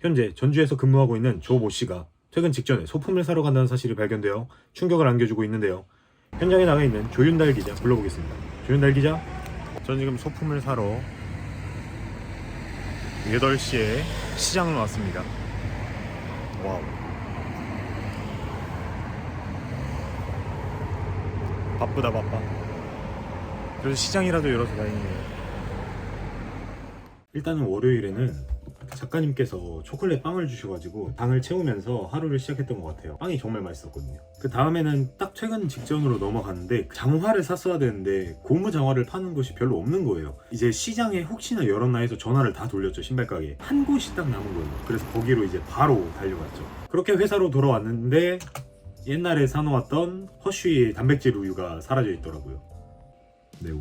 현재 전주에서 근무하고 있는 조 모 씨가 퇴근 직전에 소품을 사러 간다는 사실이 발견되어 충격을 안겨주고 있는데요. 현장에 나가 있는 조윤달 기자 불러보겠습니다. 조윤달 기자. 전 지금 소품을 사러 8시에 시장을 왔습니다. 와우. 바쁘다 바빠. 그래서 시장이라도 열어서 다행이네요. 일단은 월요일에는 작가님께서 초콜릿 빵을 주셔가지고 당을 채우면서 하루를 시작했던 것 같아요. 빵이 정말 맛있었거든요. 그 다음에는 딱 퇴근 직전으로 넘어갔는데 장화를 샀어야 되는데 고무 장화를 파는 곳이 별로 없는 거예요. 이제 시장에 혹시나 열었나 해서 전화를 다 돌렸죠 신발 가게. 한 곳이 딱 남은 거예요. 그래서 거기로 이제 바로 달려갔죠. 그렇게 회사로 돌아왔는데 옛날에 사놓았던 허쉬의 단백질 우유가 사라져 있더라고요. 네 우유.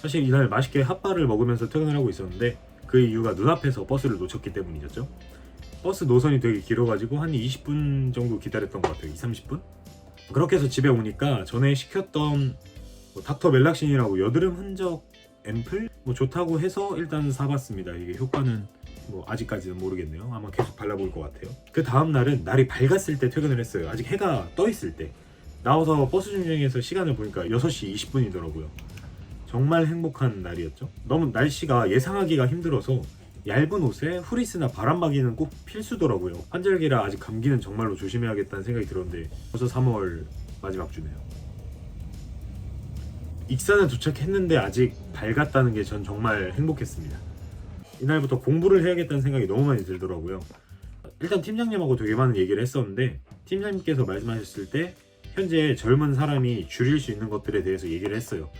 사실 이날 맛있게 핫바를 먹으면서 퇴근을 하고 있었는데 그 이유가 눈앞에서 버스를 놓쳤기 때문이었죠. 버스 노선이 되게 길어가지고 한 20분 정도 기다렸던 것 같아요. 2, 30분? 그렇게 해서 집에 오니까 전에 시켰던 뭐 닥터 멜락신이라고 여드름 흔적 앰플? 뭐 좋다고 해서 일단 사봤습니다. 이게 효과는 뭐 아직까지는 모르겠네요. 아마 계속 발라볼 것 같아요. 그 다음 날은 날이 밝았을 때 퇴근을 했어요. 아직 해가 떠 있을 때. 나와서 버스 중행에서 시간을 보니까 6시 20분이더라고요. 정말 행복한 날이었죠. 너무 날씨가 예상하기가 힘들어서 얇은 옷에 후리스나 바람막이는 꼭 필수더라고요. 환절기라 아직 감기는 정말로 조심해야겠다는 생각이 들었는데 벌써 3월 마지막 주네요. 익산에 도착했는데 아직 밝았다는 게 전 정말 행복했습니다. 이날부터 공부를 해야겠다는 생각이 너무 많이 들더라고요. 일단 팀장님하고 되게 많은 얘기를 했었는데 팀장님께서 말씀하셨을 때 현재 젊은 사람이 줄일 수 있는 것들에 대해서 얘기를 했어요.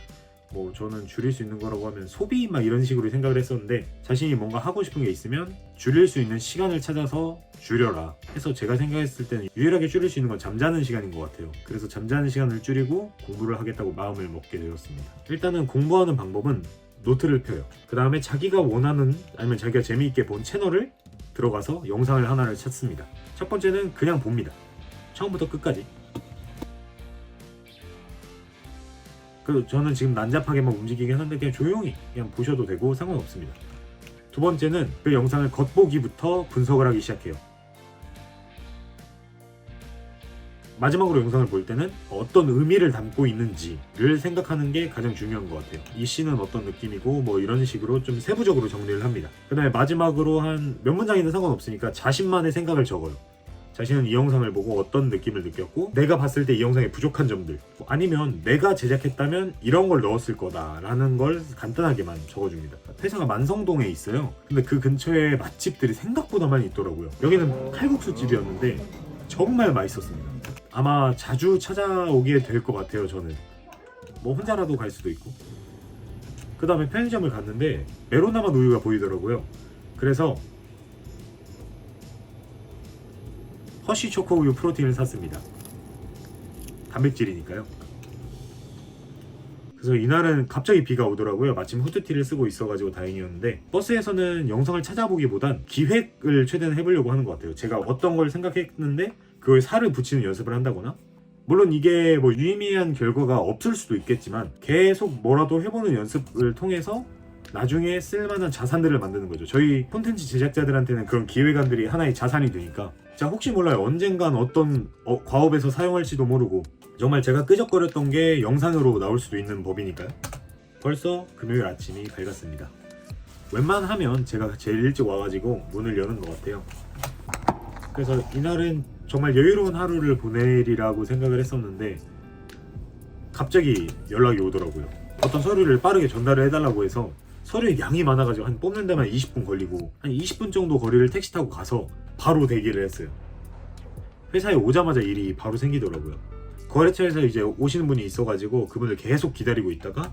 뭐 저는 줄일 수 있는 거라고 하면 소비 막 이런 식으로 생각을 했었는데 자신이 뭔가 하고 싶은 게 있으면 줄일 수 있는 시간을 찾아서 줄여라 해서 제가 생각했을 때는 유일하게 줄일 수 있는 건 잠자는 시간인 것 같아요. 그래서 잠자는 시간을 줄이고 공부를 하겠다고 마음을 먹게 되었습니다. 일단은 공부하는 방법은 노트를 펴요. 그 다음에 자기가 원하는 아니면 자기가 재미있게 본 채널을 들어가서 영상을 하나를 찾습니다. 첫 번째는 그냥 봅니다. 처음부터 끝까지 그 저는 지금 난잡하게만 움직이긴 하는데 그냥 조용히 그냥 보셔도 되고 상관없습니다. 두 번째는 그 영상을 겉보기부터 분석을 하기 시작해요. 마지막으로 영상을 볼 때는 어떤 의미를 담고 있는지를 생각하는 게 가장 중요한 것 같아요. 이 씬은 어떤 느낌이고 뭐 이런 식으로 좀 세부적으로 정리를 합니다. 그다음에 마지막으로 한 몇 문장이든 상관없으니까 자신만의 생각을 적어요. 자신은 이 영상을 보고 어떤 느낌을 느꼈고 내가 봤을 때 이 영상의 부족한 점들 아니면 내가 제작했다면 이런 걸 넣었을 거다라는 걸 간단하게만 적어줍니다. 회사가 만성동에 있어요. 근데 그 근처에 맛집들이 생각보다 많이 있더라고요. 여기는 칼국수 집이었는데 정말 맛있었습니다. 아마 자주 찾아오게 될 것 같아요 저는. 뭐 혼자라도 갈 수도 있고. 그 다음에 편의점을 갔는데 메로나만 우유가 보이더라고요. 그래서 허쉬 초코 우유 프로틴을 샀습니다. 단백질이니까요. 그래서 이날은 갑자기 비가 오더라고요. 마침 후드티를 쓰고 있어가지고 다행이었는데 버스에서는 영상을 찾아보기보단 기획을 최대한 해보려고 하는 것 같아요. 제가 어떤 걸 생각했는데 그걸 살을 붙이는 연습을 한다거나 물론 이게 뭐 유의미한 결과가 없을 수도 있겠지만 계속 뭐라도 해보는 연습을 통해서 나중에 쓸만한 자산들을 만드는 거죠. 저희 콘텐츠 제작자들한테는 그런 기획안들이 하나의 자산이 되니까 자 혹시 몰라요 언젠간 어떤 어, 과업에서 사용할지도 모르고 정말 제가 끄적거렸던 게 영상으로 나올 수도 있는 법이니까요. 벌써 금요일 아침이 밝았습니다. 웬만하면 제가 제일 일찍 와가지고 문을 여는 것 같아요. 그래서 이날은 정말 여유로운 하루를 보내리라고 생각을 했었는데 갑자기 연락이 오더라고요. 어떤 서류를 빠르게 전달을 해달라고 해서 서류의 양이 많아가지고 한 뽑는 데만 20분 걸리고 한 20분 정도 거리를 택시 타고 가서 바로 대기를 했어요. 회사에 오자마자 일이 바로 생기더라고요. 거래처에서 이제 오시는 분이 있어가지고 그분을 계속 기다리고 있다가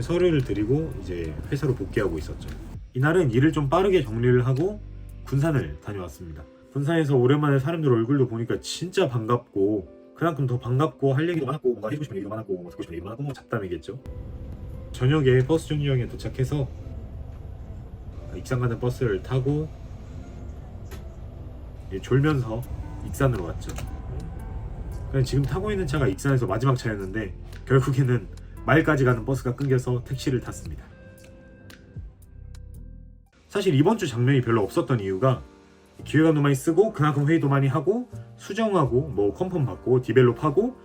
서류를 드리고 이제 회사로 복귀하고 있었죠. 이날은 일을 좀 빠르게 정리를 하고 군산을 다녀왔습니다. 군산에서 오랜만에 사람들 얼굴도 보니까 진짜 반갑고 그만큼 더 반갑고 할 얘기도 많았고 뭔가 해주고 싶은 얘기도 많았고 뭐 듣고 싶은 얘기도 많았고 뭐 잡담이겠죠. 저녁에 버스 정류장에 도착해서 익산 가는 버스를 타고 졸면서 익산으로 왔죠. 지금 타고 있는 차가 익산에서 마지막 차였는데 결국에는 말까지 가는 버스가 끊겨서 택시를 탔습니다. 사실 이번 주 장면이 별로 없었던 이유가 기획안도 많이 쓰고 그만큼 회의도 많이 하고 수정하고 뭐 컨펌 받고 디벨롭하고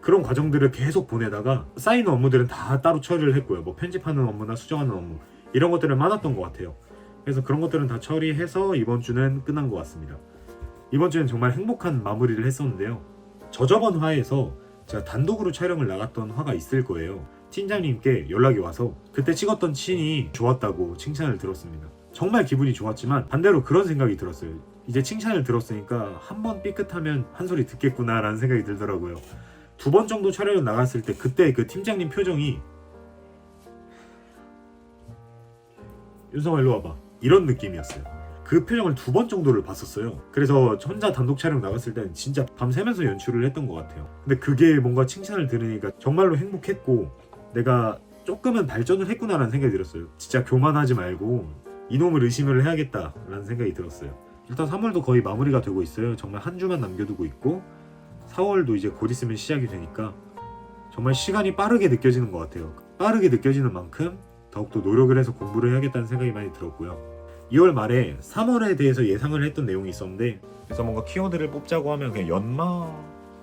그런 과정들을 계속 보내다가 쌓이는 업무들은 다 따로 처리를 했고요. 뭐 편집하는 업무나 수정하는 업무 이런 것들은 많았던 것 같아요. 그래서 그런 것들은 다 처리해서 이번 주는 끝난 것 같습니다. 이번 주는 정말 행복한 마무리를 했었는데요. 저저번 화에서 제가 단독으로 촬영을 나갔던 화가 있을 거예요. 팀장님께 연락이 와서 그때 찍었던 씬이 좋았다고 칭찬을 들었습니다. 정말 기분이 좋았지만 반대로 그런 생각이 들었어요. 이제 칭찬을 들었으니까 한 번 삐끗하면 한 소리 듣겠구나라는 생각이 들더라고요. 두 번 정도 촬영을 나갔을 때 그때 그 팀장님 표정이 윤성아 일로 와봐 이런 느낌이었어요. 그 표정을 두 번 정도를 봤었어요. 그래서 혼자 단독 촬영 나갔을 때는 진짜 밤새면서 연출을 했던 것 같아요. 근데 그게 뭔가 칭찬을 들으니까 정말로 행복했고 내가 조금은 발전을 했구나라는 생각이 들었어요. 진짜 교만하지 말고 이놈을 의심을 해야겠다라는 생각이 들었어요. 일단 3월도 거의 마무리가 되고 있어요. 정말 한 주만 남겨두고 있고 4월도 이제 곧 있으면 시작이 되니까 정말 시간이 빠르게 느껴지는 것 같아요. 빠르게 느껴지는 만큼 더욱더 노력을 해서 공부를 해야겠다는 생각이 많이 들었고요. 2월 말에 3월에 대해서 예상을 했던 내용이 있었는데 그래서 뭔가 키워드를 뽑자고 하면 그냥 연마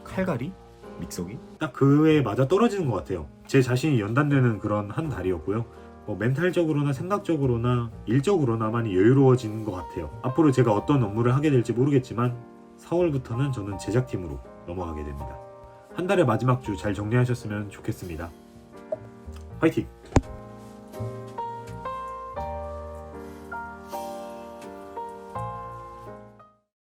칼갈이 믹서기 딱 그에 맞아 떨어지는 것 같아요. 제 자신이 연단되는 그런 한 달이었고요. 뭐 멘탈적으로나 생각적으로나 일적으로나 많이 여유로워지는 것 같아요. 앞으로 제가 어떤 업무를 하게 될지 모르겠지만 4월부터는 저는 제작팀으로 넘어가게 됩니다. 한 달의 마지막 주 잘 정리하셨으면 좋겠습니다. 화이팅!